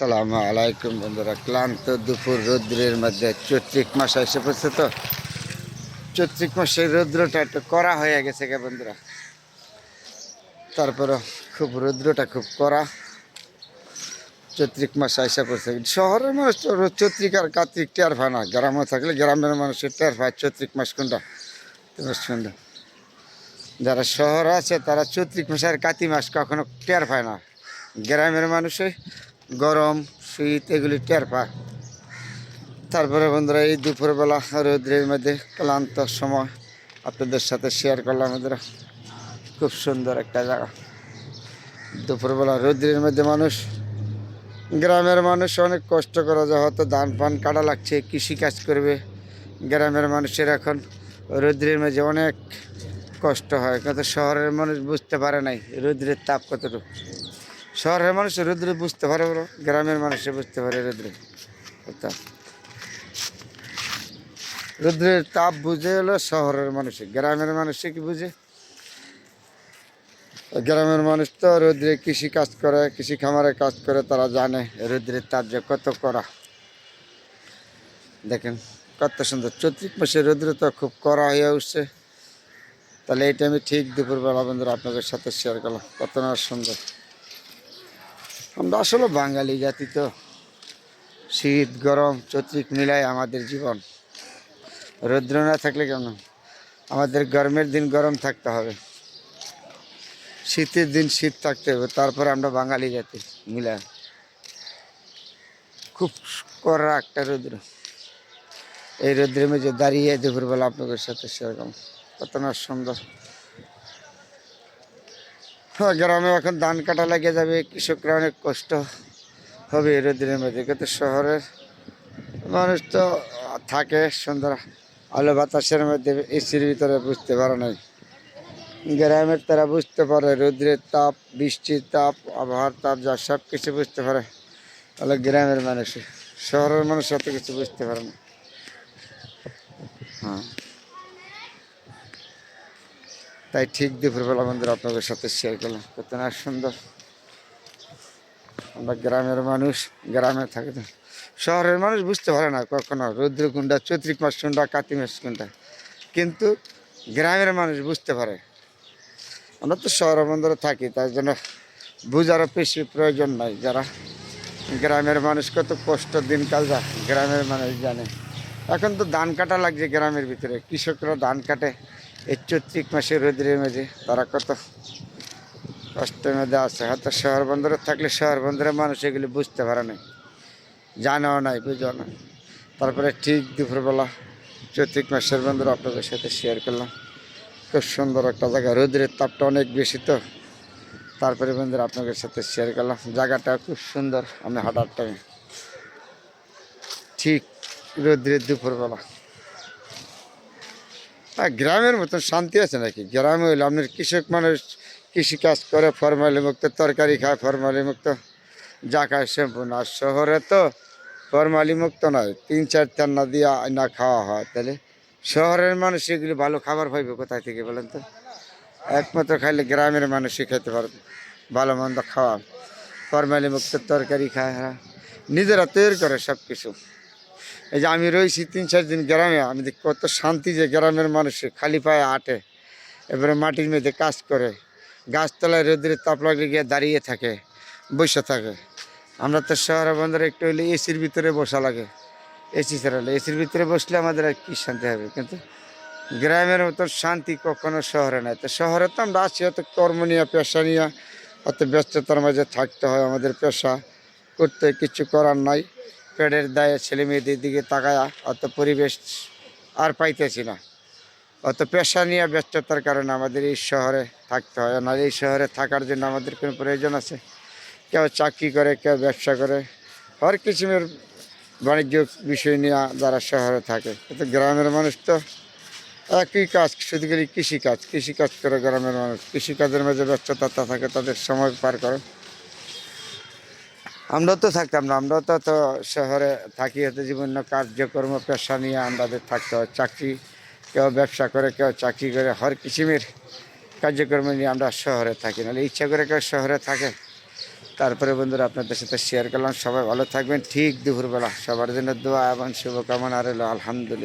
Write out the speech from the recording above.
সালামু আলাইকুম বন্ধুরা, ক্লান্ত দুপুর রৌদ্রের মধ্যে চৈত্রিক মাস এসে পড়ছে তো। চৈত্রিক মাসের রৌদ্রটা একটু কড়া হয়ে গেছে গে বন্ধুরা। তারপরে খুব রৌদ্রটা খুব কড়া। চৈত্রিক মাস এসে পড়ছে। শহরের মানুষ তো চৈত্রিক আর কার্তিক টের পায় না। গ্রামে থাকলে গ্রামের মানুষের টের পায় চৈত্রিক মাস কোনটা। মাস কোনটা যারা শহর আছে, তারা চৈত্রিক মাস আর কাতি মাস কখনো টের পায় না। গ্রামের মানুষে গরম, শীত, এগুলি টের পায়। তারপরে বন্ধুরা, এই দুপুরবেলা রৌদ্রের মধ্যে ক্লান্ত সময় আপনাদের সাথে শেয়ার করলাম বন্ধুরা। খুব সুন্দর একটা জায়গা। দুপুরবেলা রৌদ্রের মধ্যে মানুষ, গ্রামের মানুষ অনেক কষ্ট করা যায় হয়তো ধান পান কাটা লাগছে কৃষিকাজ করবে। গ্রামের মানুষের এখন রৌদ্রের মাঝে অনেক কষ্ট হয়, কিন্তু শহরের মানুষ বুঝতে পারে নাই রৌদ্রের তাপ কতটুকু। শহরের মানুষ রৌদ্রে বুঝতে পারে বলো গ্রামের মানুষে বুঝতে পারে রৌদ্রে। তাপ রৌদ্রের তাপ বুঝে হলো শহরের মানুষে গ্রামের মানুষে কি বুঝে? গ্রামের মানুষ তো রৌদ্রে কৃষি কাজ করে, কৃষি খামারে কাজ করে, তারা জানে রৌদ্রের তাপ যে কত করা দেখেন, কত সুন্দর। চৈত্রিক মাসে রৌদ্র তো খুব কড়া হয়ে উঠছে। তাহলে এটা আমি ঠিক দুপুরবেলা বন্ধুরা আপনাদের সাথে শেয়ার করলাম। কত না সুন্দর। আমরা আসলে বাঙালি জাতি তো। শীত, গরম, চৈত্রিক মিলায় আমাদের জীবন। রৌদ্র না থাকলে কেমন? আমাদের গরমের দিন গরম থাকতে হবে। শীতের দিন শীত থাকতে হবে, তারপরে আমরা বাঙালি জাতি মিলা খুব কড়া একটা রৌদ্র। এই রৌদ্রের মেঝে দাঁড়িয়ে দুপুরবেলা আপনাদের সাথে সেরকম। কত না সুন্দর। গ্রামে এখন ধান কাটা লেগে যাবে, কৃষকরা অনেক কষ্ট হবে এই রোদের মধ্যে। কিন্তু শহরের মানুষ তো থাকে সুন্দর আলো বাতাসের মধ্যে, এসির ভিতরে বুঝতে পারে নাই। গ্রামের তারা বুঝতে পারে রৌদ্রের তাপ, বৃষ্টির তাপ, আবহাওয়ার তাপ, যা সব কিছু বুঝতে পারে। তাহলে গ্রামের মানুষ, শহরের মানুষ অত কিছু বুঝতে পারে না। তাই ঠিক দুপুরবেলা বন্ধুরা আপনাদের সাথে শেয়ার করলাম। কত না সুন্দর। আমরা গ্রামের মানুষ, গ্রামে থাকি শহরের মানুষ বুঝতে পারে না কখনো রৌদ্র কোনটা চৈত্রিক মাস কোনটা কাতি মাস কোনটা কিন্তু গ্রামের মানুষ বুঝতে পারে। আমরা তো শহর বন্দরে থাকি, তাই জন্য বুঝারও বেশি প্রয়োজন নাই। যারা গ্রামের মানুষ কত কষ্ট দিনকাল যা গ্রামের মানুষ জানে। এখন তো ধান কাটা লাগছে গ্রামের ভিতরে। কৃষকরা ধান কাটে এই চৈত্রিক মাসে রোদ্রের মাঝে তারা কত কষ্টের মধ্যে আছে। হয়তো শহর বন্দরে থাকলে শহর বন্দরের মানুষ এগুলি বুঝতে পারে না জানেও নাই, বুঝেও না তারপরে ঠিক দুপুরবেলা চৈত্রিক মাসের বন্দর আপনাদের সাথে শেয়ার করলাম। খুব সুন্দর একটা জায়গা রোদ্রের তাপটা অনেক বেশি তো। তারপরে বন্ধুরা আপনাদের সাথে শেয়ার করলাম। জায়গাটা খুব সুন্দর, আমি হাঁটার টাইমে ঠিক রোদ্রের দুপুরবেলা। গ্রামের মতন শান্তি আছে নাকি? গ্রামে হইলে আপনার কৃষক মানুষ কৃষিকাজ করে ফরমালি মুক্ত তরকারি খায় ফরমালি মুক্ত যা খায় সম্পূর্ণ আর শহরে তো ফরমালি মুক্ত নয়, তিন চার টান্না দিয়ে না খাওয়া হয়। তাহলে শহরের মানুষ এগুলি ভালো খাবার পাইবে কোথায় থেকে বলেন তো? একমাত্র খাইলে গ্রামের মানুষই খেতে পারবে, ভালো মন্দ খাওয়া। ফরমালি মুক্ত তরকারি খায় হ্যাঁ। নিজেরা তৈরি করে সব কিছু এই যে আমি রয়েছি তিন, চার দিন গ্রামে, আমি দেখি কত শান্তি যে গ্রামের মানুষে খালি পায়ে আটে এবারে মাটির মধ্যে কাজ করে, গাছতলায় রোদ্রের তাপ লাগলে গিয়ে দাঁড়িয়ে থাকে, বসে থাকে। আমরা তো শহরে বন্দরে একটু হলে এসির ভিতরে বসা লাগে। এসি ছাড়া এসির ভিতরে বসলে আমাদের আর কি শান্তি হবে? কিন্তু গ্রামের মতো শান্তি কখনো শহরে নাই। তো শহরে তো আমরা আছি, অত কর্ম নিয়ে, পেশা নিয়ে, অত ব্যস্ততার মাঝে থাকতে হয় আমাদের পেশা। করতে কিছু করার নাই। পেটের দায়ে ছেলে মেয়েদের দিকে তাকায় অত পরিবেশ আর পাইতেছি না। অত পেশা নিয়ে ব্যস্ততার কারণে আমাদের এই শহরে থাকতে হয়। না এই শহরে থাকার জন্য আমাদের কোনো প্রয়োজন আছে? কেউ চাকরি করে, কেউ ব্যবসা করে। হর কিসিমের বাণিজ্য বিষয় নিয়ে যারা শহরে থাকে। কিন্তু গ্রামের মানুষ তো একই কাজ, শুধু করি কৃষিকাজ। কৃষিকাজ করে গ্রামের মানুষ। কৃষিকাজের মাঝে ব্যস্ততা থাকে, তাদের সময় পার করে। আমরা তো থাকতাম না আমরা তো তো শহরে থাকি হতে জীবন কার্যকর্ম, পেশা নিয়ে আমাদের থাকতে হয়। চাকরি, কেউ ব্যবসা করে, কেউ চাকরি করে, হর কিসিমের কার্যক্রম নিয়ে আমরা শহরে থাকি। নাহলে ইচ্ছা করে কেউ শহরে থাকে। তারপরে বন্ধুরা, আপনাদের সাথে শেয়ার করলাম। সবাই ভালো থাকবেন। ঠিক দুপুরবেলা। সবার জন্য দোয়া এবং শুভকামনা রইল। আলহামদুলিল্লাহ।